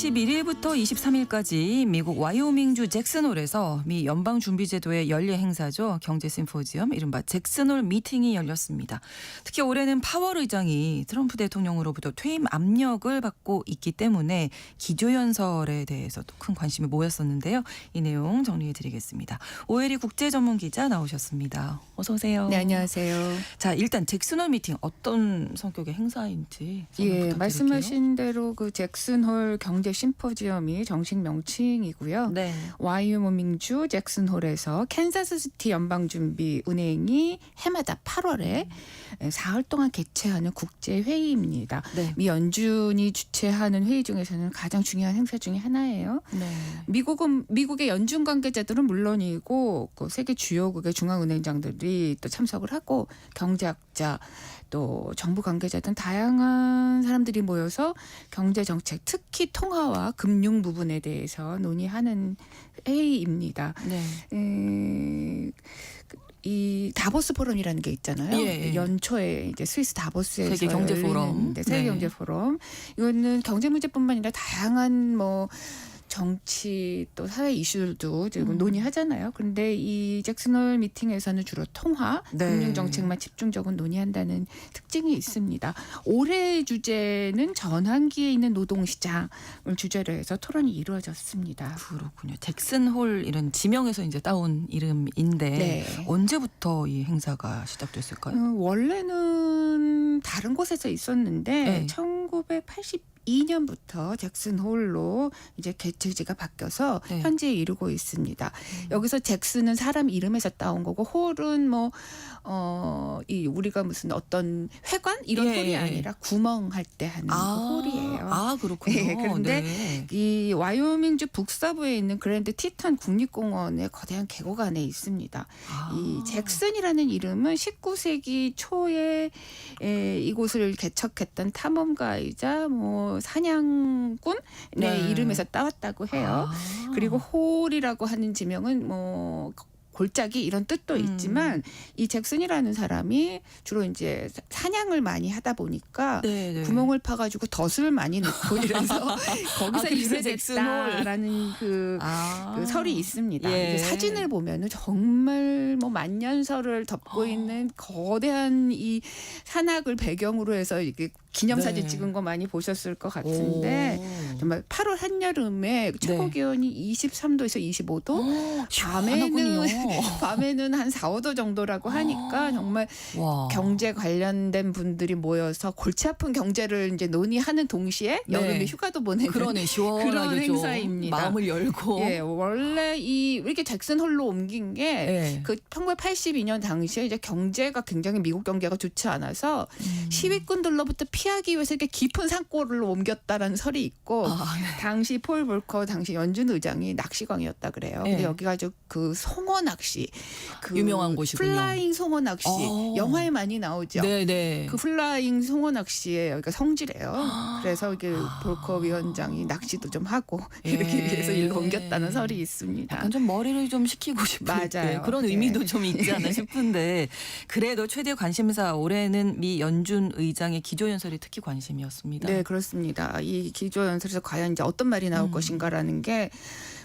21일부터 23일까지 미국 와이오밍주 잭슨홀에서 미 연방준비제도의 연례 행사죠. 경제 심포지엄 이른바 잭슨홀 미팅이 열렸습니다. 특히 올해는 파월 의장이 트럼프 대통령으로부터 퇴임 압력을 받고 있기 때문에 기조연설에 대해서도 큰 관심이 모였었는데요. 이 내용 정리해 드리겠습니다. 오혜리 국제 전문 기자 나오셨습니다. 어서 오세요. 네, 안녕하세요. 자, 일단 잭슨홀 미팅 어떤 성격의 행사인지 예. 말씀하신 대로 그 잭슨홀 경제 심포지엄이 정식 명칭이고요. 네. 와이오밍주 잭슨홀에서 캔자스시티 연방준비은행이 해마다 8월에 사흘 동안 개최하는 국제 회의입니다. 네. 미 연준이 주최하는 회의 중에서는 가장 중요한 행사 중에 하나예요. 네. 미국은 미국의 연준 관계자들은 물론이고 그 세계 주요국의 중앙은행장들이 또 참석을 하고 경제학자 또 정부 관계자 등 다양한 사람들이 모여서 경제 정책 특히 통 화와 금융 부분에 대해서 논의하는 회의입니다. 네. 에, 이 다보스 포럼이라는 게 있잖아요. 예, 예. 연초에 이제 스위스 다보스에서 세계 경제 포럼. 열리는 세계 네. 경제 포럼. 이거는 경제 문제뿐만 아니라 다양한 뭐 정치 또 사회 이슈들도 지금 음. 논의하잖아요. 그런데 이 잭슨 홀 미팅에서는 주로 통화, 네. 금융 정책만 집중적으로 논의한다는 특징이 있습니다. 올해 주제는 전환기에 있는 노동 시장을 주제로 해서 토론이 이루어졌습니다. 그렇군요. 잭슨 홀 이런 지명에서 이제 따온 이름인데 네. 언제부터 이 행사가 시작됐을까요? 어, 원래는 다른 곳에서 있었는데 네. 1982년부터 잭슨 홀로 이제 개최지가 바뀌어서 네. 현재에 이르고 있습니다. 여기서 잭슨은 사람 이름에서 따온 거고 홀은 뭐 어, 이 우리가 무슨 어떤 회관 이런 예, 홀이 예. 아니라 구멍 할 때 하는 그 홀이에요. 아 그렇군요. 예, 그런데 네. 이 와이오밍주 북서부에 있는 그랜드 티탄 국립공원의 거대한 계곡 안에 있습니다. 아. 이 잭슨이라는 이름은 19세기 초에 에, 이곳을 개척했던 탐험가이자 뭐 사냥꾼의 네. 이름에서 따왔다고 해요. 아. 그리고 홀이라고 하는 지명은 뭐 골짜기 이런 뜻도 음. 있지만 이 잭슨이라는 사람이 주로 이제 사냥을 많이 하다 보니까 네, 네. 구멍을 파가지고 덫을 많이 넣고 이래서 거기서 아, 그래서 잭슨홀. 유래됐다라는 그, 아. 그 설이 있습니다. 예. 사진을 보면은 정말 뭐 만년설을 덮고 어. 있는 거대한 이 산악을 배경으로 해서 이게 기념사진 네. 찍은 거 많이 보셨을 것 같은데 정말 8월 한여름에 최고 네. 기온이 23도에서 25도, 오, 밤에는 시원하군요. 밤에는 한 4, 5도 정도라고 하니까 정말 와. 경제 관련된 분들이 모여서 골치 아픈 경제를 이제 논의하는 동시에 네. 여름에 휴가도 보내는 그러네 그런 좀 행사입니다. 마음을 열고. 예, 원래 이 이렇게 잭슨 홀로 옮긴 게 예. 그 1982년 당시에 이제 경제가 굉장히 미국 경제가 좋지 않아서 음. 시위꾼들로부터 피 하기 위해서 이렇게 깊은 산골로 옮겼다라는 설이 있고 아, 네. 당시 폴 볼커 당시 연준 의장이 낚시광이었다 그래요. 네. 근데 여기가 아주 그 송어 낚시 그 유명한 곳이군요. 플라잉 송어 낚시 어. 영화에 많이 나오죠. 네, 네. 그 플라잉 송어 낚시에 여기가 성지래요. 아. 그래서 이게 볼커 위원장이 낚시도 좀 하고 예. 이렇게 위해서 일로 옮겼다는 설이 있습니다. 약간 좀 머리를 좀 식히고 싶은 맞아요. 네, 그런 예. 의미도 좀 있지 않나 싶은데 그래도 최대 관심사 올해는 미 연준 의장의 기조연설 이 특히 관심이었습니다. 네, 그렇습니다. 이 기조 연설에서 과연 이제 어떤 말이 나올 음. 것인가라는 게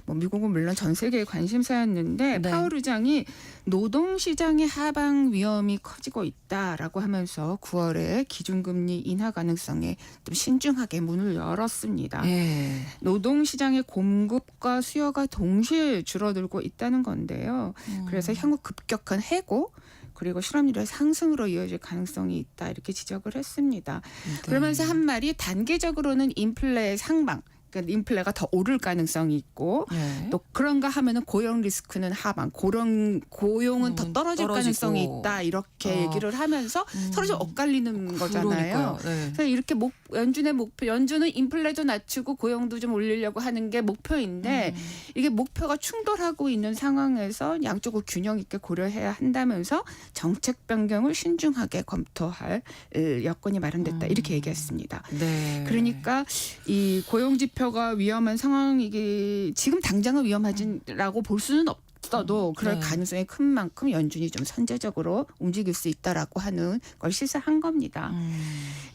뭐 미국은 물론 전 세계의 관심사였는데 네. 파월 의장이 노동 시장의 하방 위험이 커지고 있다라고 하면서 9월에 기준금리 인하 가능성에 좀 신중하게 문을 열었습니다. 예. 노동 시장의 공급과 수요가 동시에 줄어들고 있다는 건데요. 음. 그래서 향후 급격한 해고 그리고 실업률의 상승으로 이어질 가능성이 있다 이렇게 지적을 했습니다. 네. 그러면서 한 말이 단계적으로는 인플레의 상방, 그러니까 인플레가 더 오를 가능성이 있고 예. 또 그런가 하면은 고용 리스크는 하방, 고용 고용은 더 음, 떨어질 떨어지고. 가능성이 있다 이렇게 어. 얘기를 하면서 음. 서로 좀 엇갈리는 거잖아요. 그러니까요. 네. 그래서 이렇게 목, 연준의 목표, 연준은 인플레도 낮추고 고용도 좀 올리려고 하는 게 목표인데 음. 이게 목표가 충돌하고 있는 상황에서 양쪽을 균형 있게 고려해야 한다면서 정책 변경을 신중하게 검토할 으, 여건이 마련됐다 음. 이렇게 얘기했습니다. 네. 그러니까 이 고용 지표 가 위험한 상황이기 지금 당장은 위험하진라고 볼 수는 없. 없어도 그럴 네. 가능성이 큰 만큼 연준이 좀 선제적으로 움직일 수 있다라고 하는 걸 시사한 겁니다. 음.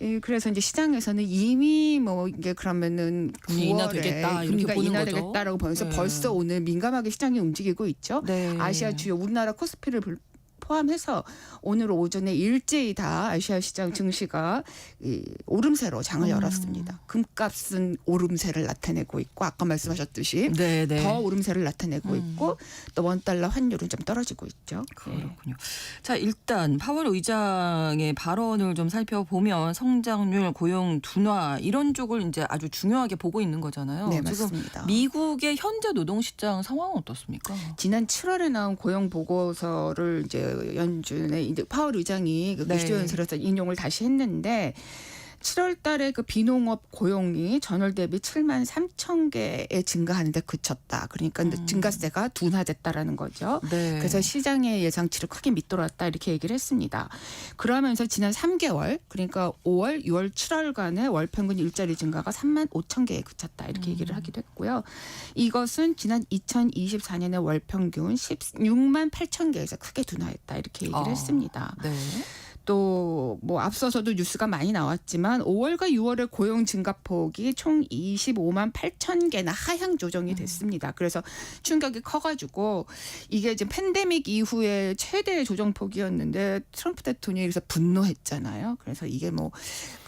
예, 그래서 이제 시장에서는 이미 뭐 이게 그러면은 금리 9월에 인하되겠다, 금리가 거죠. 인하되겠다라고 보면서 네. 벌써 오늘 민감하게 시장이 움직이고 있죠. 네. 아시아 주요 우리나라 코스피를 불- 포함해서 오늘 오전에 일제히 다 아시아 시장 증시가 이 오름세로 장을 음. 열었습니다. 금값은 오름세를 나타내고 있고 아까 말씀하셨듯이 네, 네. 더 오름세를 나타내고 음. 있고 또 원달러 환율은 좀 떨어지고 있죠. 예. 그렇군요. 자, 일단 파월 의장의 발언을 좀 살펴보면 성장률, 고용 둔화 이런 쪽을 이제 아주 중요하게 보고 있는 거잖아요. 네, 맞습니다. 미국의 현재 노동시장 상황은 어떻습니까? 지난 7월에 나온 고용 보고서를 이제 연준의 이제 파월 의장이 그 네. 기조 연설에서 인용을 다시 했는데 7월 달에 그 비농업 고용이 전월 대비 7만 3천 개에 증가하는데 그쳤다. 그러니까 음. 증가세가 둔화됐다라는 거죠. 네. 그래서 시장의 예상치를 크게 밑돌았다 이렇게 얘기를 했습니다. 그러면서 지난 3개월 그러니까 5월, 6월, 7월간의 월 평균 일자리 증가가 3만 5천 개에 그쳤다 이렇게 음. 얘기를 하기도 했고요. 이것은 지난 2024년의 월 평균 16만 8천 개에서 크게 둔화했다 이렇게 얘기를 아. 했습니다. 네. 또 뭐 앞서서도 뉴스가 많이 나왔지만 5월과 6월의 고용 증가폭이 총 25만 8천 개나 하향 음. 조정이 됐습니다. 그래서 충격이 커가지고 이게 이제 팬데믹 이후에 최대 조정폭이었는데 트럼프 대통령이 그래서 분노했잖아요. 그래서 이게 뭐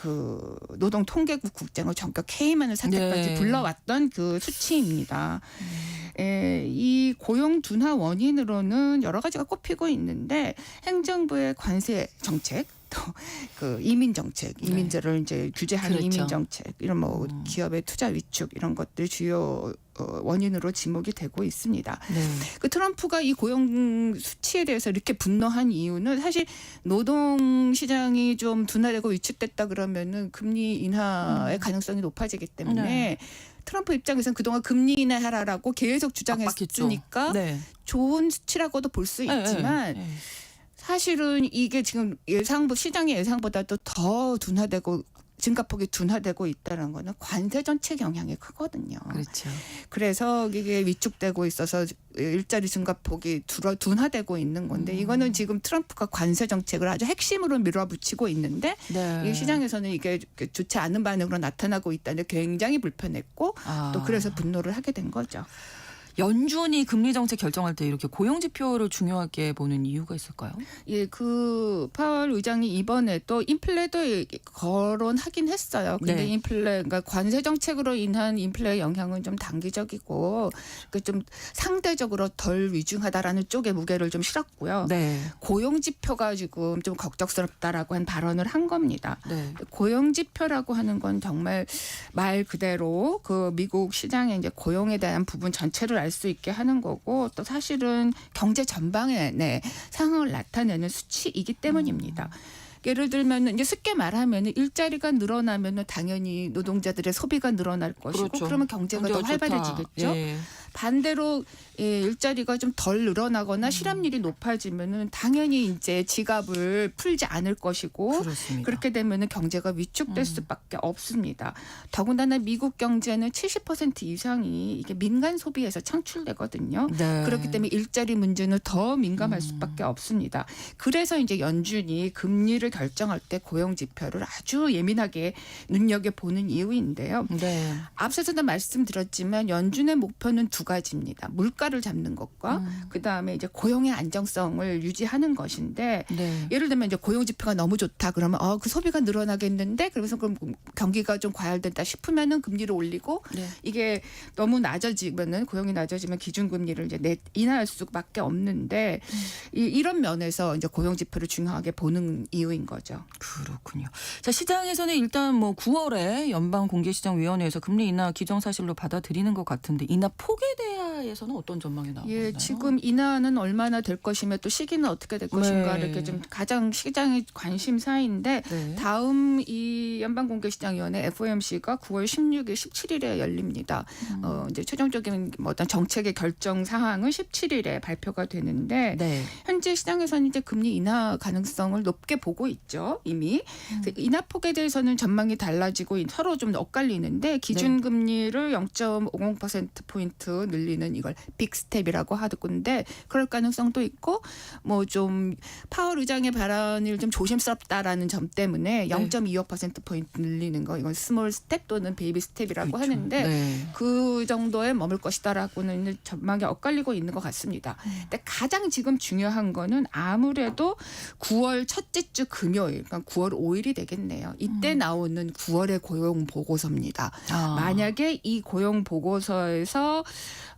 그 노동 통계국 국장을 전격 해임하는 사태까지 네. 불러왔던 그 수치입니다. 에, 이 고용 둔화 원인으로는 여러 가지가 꼽히고 있는데 행정부의 관세 정책 또그 이민 정책, 네. 이민자를 이제 규제하는 그렇죠. 이민 정책 이런 뭐 음. 기업의 투자 위축 이런 것들 주요 어, 원인으로 지목이 되고 있습니다. 네. 그 트럼프가 이 고용 수치에 대해서 이렇게 분노한 이유는 사실 노동 시장이 좀 둔화되고 위축됐다 그러면은 금리 인하의 가능성이 높아지기 때문에 음. 네. 트럼프 입장에서는 그동안 금리 인하하라고 계속. 주장했으니까 네. 좋은 수치라고도 볼수 네, 있지만 네, 네. 사실은 이게 지금 예상보 시장의 예상보다도 더 둔화되고 증가폭이 둔화되고 있다는 거는 관세 정책 영향이 크거든요. 그렇죠. 그래서 이게 위축되고 있어서 일자리 증가폭이 줄어 둔화되고 있는 건데 음. 이거는 지금 트럼프가 관세 정책을 아주 핵심으로 밀어붙이고 있는데 네. 이 시장에서는 이게 좋지 않은 반응으로 나타나고 있다는 게 굉장히 불편했고 아. 또 그래서 분노를 하게 된 거죠. 연준이 금리 정책 결정할 때 이렇게 고용 지표를 중요하게 보는 이유가 있을까요? 예, 그 파월 의장이 이번에 또 인플레도 거론하긴 했어요. 근데 네. 인플레, 그러니까 관세 정책으로 인한 인플레 영향은 좀 단기적이고 그좀 상대적으로 덜 위중하다라는 쪽에 무게를 좀 실었고요. 네. 고용 지표가 지금 좀 걱정스럽다라고 한 발언을 한 겁니다. 네. 고용 지표라고 하는 건 정말 말 그대로 그 미국 시장의 이제 고용에 대한 부분 전체를 알 수 있게 하는 거고 또 사실은 경제 전방의 네, 상황을 나타내는 수치이기 때문입니다. 예를 들면 이제 쉽게 말하면 일자리가 늘어나면 당연히 노동자들의 소비가 늘어날 것이고 그렇죠. 그러면 경제가 더. 활발해지겠죠. 예. 반대로 예, 일자리가 좀덜 음. 늘어나거나 실업률이 높아지면은 당연히 이제 지갑을 풀지 않을 것이고 그렇습니다. 그렇게 되면은 경제가 위축될 음. 수밖에 없습니다. 더군다나 미국 경제는 70% 이상이 이게 민간 소비에서 창출되거든요. 네. 그렇기 때문에 일자리 문제는 더 민감할 음. 수밖에 없습니다. 그래서 이제 연준이 금리를 결정할 때 고용 지표를 아주 예민하게 눈여겨 보는 이유인데요. 네. 앞서서도 말씀드렸지만 연준의 목표는 두 가지입니다. 물가를 잡는 것과 음. 그 다음에 이제 고용의 안정성을 유지하는 것인데 네. 예를 들면 이제 고용 지표가 너무 좋다 그러면 어그 소비가 늘어나겠는데 그러면서 그럼 경기가 좀 과열된다 싶으면은 금리를 올리고 네. 이게 너무 낮아지면은 고용이 낮아지면 기준금리를 이제 내 인하할 수밖에 없는데 이, 이런 면에서 이제 고용 지표를 중요하게 보는 이유인 거죠. 그렇군요. 자 시장에서는 일단 뭐 9월에 연방 공개시장위원회에서 금리 인하 기정사실로 받아들이는 것 같은데 인하 폭에 대해서는 어떤 전망이 나오나요? 예, 지금 인하는 얼마나 될 것이며 또 시기는 어떻게 될 것인가 네. 이렇게 좀 가장 시장의 관심사인데 네. 다음 이 연방 공개시장위원회 FOMC가 9월 16일, 17일에 열립니다. 음. 어, 이제 최종적인 뭐 어떤 정책의 결정 사항은 17일에 발표가 되는데 네. 현재 시장에서는 이제 금리 인하 가능성을 높게 보고 있죠 이미 그래서 인하 폭에 대해서는 전망이 달라지고 서로 좀 엇갈리는데 기준 금리를 0.50% 포인트 늘리는 이걸 빅 스텝이라고 하던데 그럴 가능성도 있고 뭐 좀 파월 의장의 발언을 좀 조심스럽다라는 점 때문에 네. 0.25% 포인트 늘리는 거 이건 스몰 스텝 또는 베이비 스텝이라고 그렇죠. 하는데 네. 그 정도에 머물 것이다라고는 전망이 엇갈리고 있는 것 같습니다. 근데 가장 지금 중요한 거는 아무래도 9월 첫째 주 금요일, 그러니까 9월 5일이 되겠네요. 이때 나오는 9월의 고용 보고서입니다. 아. 만약에 이 고용 보고서에서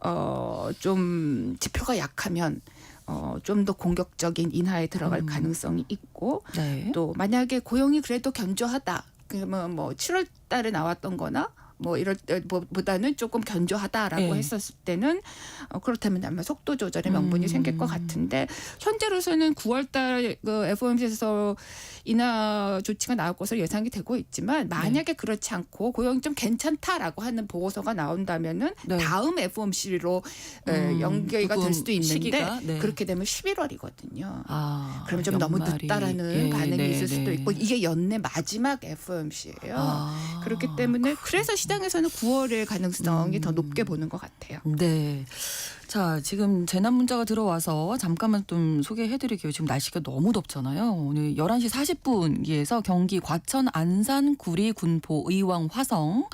어좀 지표가 약하면 어 좀 더 공격적인 인하에 들어갈 음. 가능성이 있고 네. 또 만약에 고용이 그래도 견조하다. 그러면 뭐 7월 달에 나왔던 거나 뭐 이럴 때보다는 조금 견조하다라고 네. 했었을 때는 어, 그렇다면 아마 속도 조절의 명분이 음. 생길 것 같은데 현재로서는 9월 달 그 FOMC에서 인하 조치가 나올 것으로 예상이 되고 있지만 만약에 그렇지 않고 고용이 좀 괜찮다라고 하는 보고서가 나온다면은 네. 다음 FOMC로 음, 연계가 될 수도 있는데 네. 그렇게 되면 11월이거든요. 아, 그러면 좀 너무 연말이. 늦다라는 예, 반응이 네, 있을 수도 네. 있고 이게 연내 마지막 FOMC예요. 아, 그렇기 때문에 그래서 시장 에서는 9월의 가능성이 음. 더 높게 보는 것 같아요. 네. 자, 지금 재난 문자가 들어와서 잠깐만 좀 소개해 드릴게요. 지금 날씨가 너무 덥잖아요. 오늘 11시 40분기에서 경기 과천, 안산, 구리, 군포, 의왕, 화성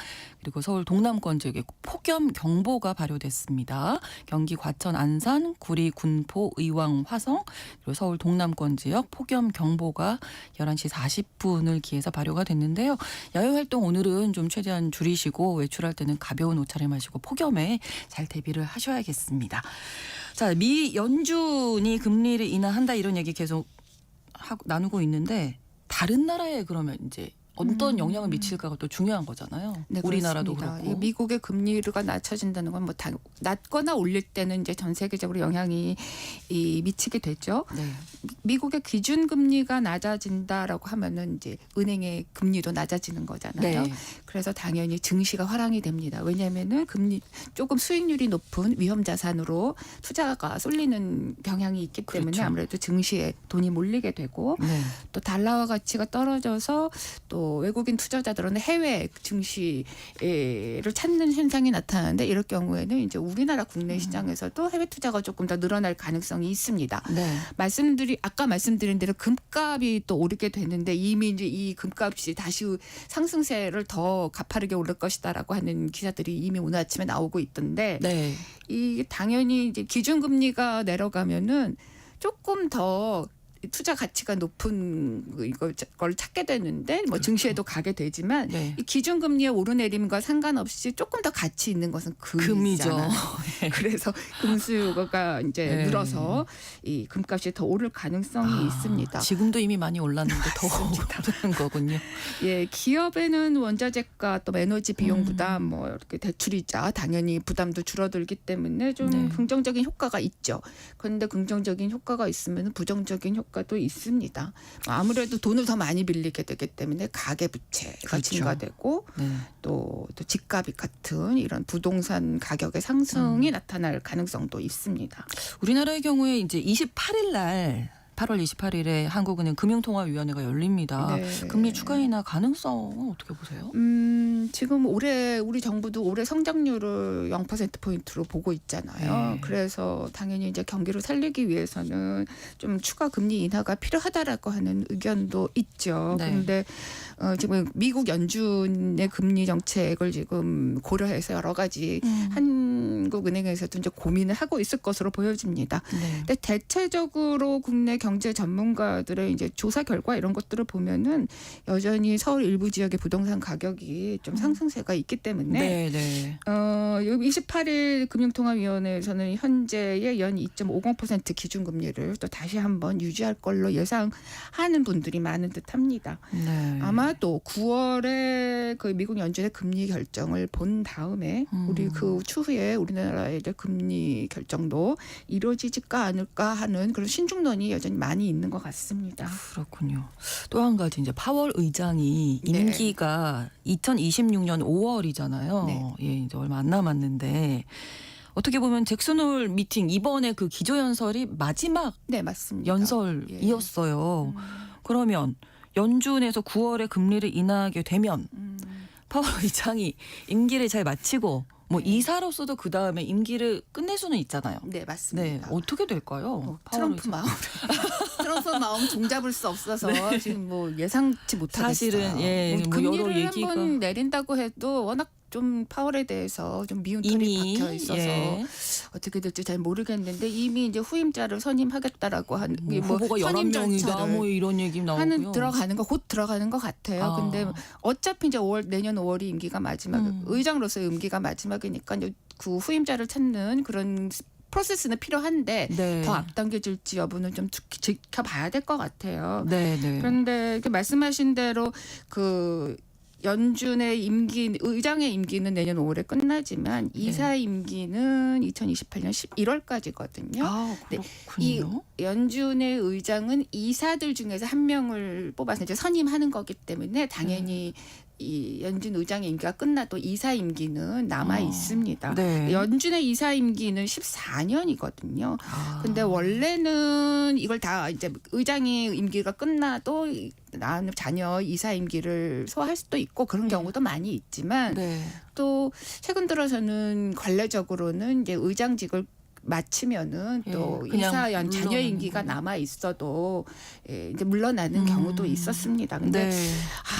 그리고 서울 동남권 지역에 폭염 경보가 발효됐습니다. 경기 과천, 안산, 구리, 군포, 의왕, 화성 그리고 서울 동남권 지역 폭염 경보가 11시 40분을 기해서 발효가 됐는데요. 야외 활동 오늘은 좀 최대한 줄이시고 외출할 때는 가벼운 옷차림 마시고 폭염에 잘 대비를 하셔야겠습니다. 자, 미 연준이 금리를 인하한다 이런 얘기 계속 하고 나누고 있는데 다른 나라에 그러면 이제 어떤 음. 영향을 미칠까가 또 중요한 거잖아요. 네, 우리나라도 그렇습니다. 그렇고. 이 미국의 금리가 낮춰진다는 건 뭐 낮거나 올릴 때는 이제 전 세계적으로 영향이 이 미치게 되죠. 네. 미국의 기준 금리가 낮아진다라고 하면은 이제 은행의 금리도 낮아지는 거잖아요. 네. 그래서 당연히 증시가 화랑이 됩니다. 왜냐하면은 금리 조금 수익률이 높은 위험 자산으로 투자가 쏠리는 경향이 있기 때문에 그렇죠. 아무래도 증시에 돈이 몰리게 되고 네. 또 달러화 가치가 떨어져서 또 외국인 투자자들은 해외 증시를 찾는 현상이 나타나는데 이럴 경우에는 이제 우리나라 국내 시장에서도 해외 투자가 조금 더 늘어날 가능성이 있습니다. 네. 말씀드리 아까 말씀드린 대로 금값이 또 오르게 되는데 이미 이제 이 금값이 다시 상승세를 더 가파르게 오를 것이다라고 하는 기사들이 이미 오늘 아침에 나오고 있던데 네. 이 당연히 이제 기준금리가 내려가면은 조금 더 투자 가치가 높은 그 이걸 걸 찾게 되는데 뭐 증시에도 가게 되지만 그렇죠. 네. 이 기준금리의 오르내림과 상관없이 조금 더 가치 있는 것은 금이죠. 그래서 금수요가 이제 네. 늘어서 이 금값이 더 오를 가능성이 아, 있습니다. 지금도 이미 많이 올랐는데 더. 오르는 거군요. 예, 기업에는 원자재가 또 에너지 비용 음. 부담, 뭐 이렇게 대출이자 당연히 부담도 줄어들기 때문에 좀 네. 긍정적인 효과가 있죠. 그런데 긍정적인 효과가 있으면 부정적인 효과 도 있습니다. 아무래도 돈을 더 많이 빌리게 되기 때문에 가계 부채가 그렇죠. 증가되고 네. 또, 또 집값이 같은 이런 부동산 가격의 상승이 음. 나타날 가능성도 있습니다. 우리나라의 경우에 이제 28일 날 8월 28일에 한국은행 금융통화위원회가 열립니다. 네. 금리 추가 인하 가능성은 어떻게 보세요? 음, 지금 올해 우리 정부도 올해 성장률을 0% 포인트로 보고 있잖아요. 네. 그래서 당연히 이제 경기를 살리기 위해서는 좀 추가 금리 인하가 필요하다라고 하는 의견도 있죠. 네. 그런데 어, 지금 미국 연준의 금리 정책을 지금 고려해서 여러 가지 한국은행에서도 이제 고민을 하고 있을 것으로 보여집니다. 네. 근데 대체적으로 국내 경제 전문가들의 이제 조사 결과 이런 것들을 보면은 여전히 서울 일부 지역의 부동산 가격이 좀 상승세가 있기 때문에 네, 네. 어, 여기 28일 금융통화위원회에서는 현재의 연 2.50% 기준금리를 또 다시 한번 유지할 걸로 예상하는 분들이 많은 듯합니다. 네. 아마도 9월에 그 미국 연준의 금리 결정을 본 다음에 음. 우리 그 추후에 우리나라의 금리 결정도 이루어지지가 않을까 하는 그런 신중론이 여전히 많이 있는 것 같습니다. 그렇군요. 또 한 가지 이제 파월 의장이 네. 임기가 2026년 5월이잖아요. 네. 예, 이제 얼마 안 남았는데 어떻게 보면 잭슨홀 미팅 이번에 그 기조연설이 마지막 네, 맞습니다. 연설이었어요. 음, 그러면 연준에서 9월에 금리를 인하하게 되면 음. 파월 의장이 임기를 잘 마치고 뭐 이사로서도 그 다음에 임기를 끝낼 수는 있잖아요. 네 네, 맞습니다. 어떻게 될까요? 어, 트럼프 마음 트럼프 마음 종잡을 수 없어서 지금 뭐 예상치 못하겠어요. 네. 사실은, 예, 뭐뭐 금리를 얘기가- 한번 내린다고 해도 워낙 좀 파월에 대해서 좀 미운 털이 박혀 있어서 예. 어떻게 될지 잘 모르겠는데 이미 이제 후임자를 선임하겠다라고 한뭐 이게 뭐 후보가 선임 11명이다 절차를 뭐 이런 얘기 나오고요. 하는 들어가는 거 곧 들어가는 것 같아요. 아. 근데 어차피 이제 5월 내년 5월이 임기가 마지막 음. 의장으로서의 임기가 마지막이니까 그 후임자를 찾는 그런 프로세스는 필요한데 네. 더 앞당겨질지 여부는 좀 지- 지켜봐야 될 것 같아요. 네, 네. 그런데 이렇게 말씀하신 대로 그 연준의 임기 의장의 임기는 내년 5월에 끝나지만 네. 이사 임기는 2028년 11월까지거든요. 아, 네, 그렇군요. 이 연준의 의장은 이사들 중에서 한 명을 뽑아서 이제 선임하는 거기 때문에 당연히 네. 이 연준 의장의 임기가 끝나도 이사 임기는 남아 아, 있습니다. 네. 연준의 이사 임기는 14년이거든요. 아. 근데 원래는 이걸 다 이제 의장이 임기가 끝나도 이- 낳은 자녀 이사 임기를 소화할 수도 있고 그런 경우도 많이 있지만 네. 또 최근 들어서는 관례적으로는 이제 의장직을 마치면은 예, 또 그냥 이사 연 자녀 임기가. 남아 있어도 예, 이제 물러나는 음. 경우도 있었습니다. 근데 네.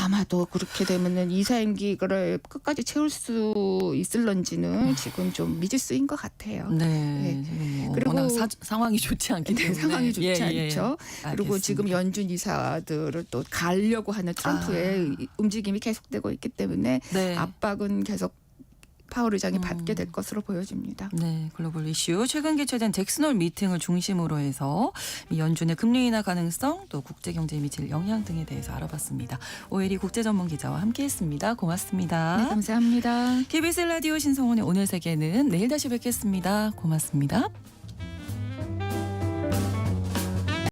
아마도 그렇게 되면은 이사 임기를 끝까지 채울 수 있을런지는 지금 좀 미지수인 것 같아요. 네. 지금 뭐 그리고- 사, 상황이 좋지 않기 네, 때문에 상황이 좋지 예, 예. 않죠. 그리고 알겠습니다. 지금 연준 이사들을 또 가려고 하는 트럼프의 이- 움직임이 계속되고 있기 때문에 아. 네. 압박은 계속 파월 의장이 음. 받게 될 것으로 보여집니다. 네, 글로벌 이슈 최근 개최된 잭슨홀 미팅을 중심으로 해서 이 연준의 금리 인하 가능성 또 국제 경제에 미칠 영향 등에 대해서 알아봤습니다. 오혜리 국제 전문 기자와 함께했습니다. 고맙습니다. 네, 감사합니다. KBS 라디오 신성원의 오늘 세계는 내일 다시 뵙겠습니다. 고맙습니다.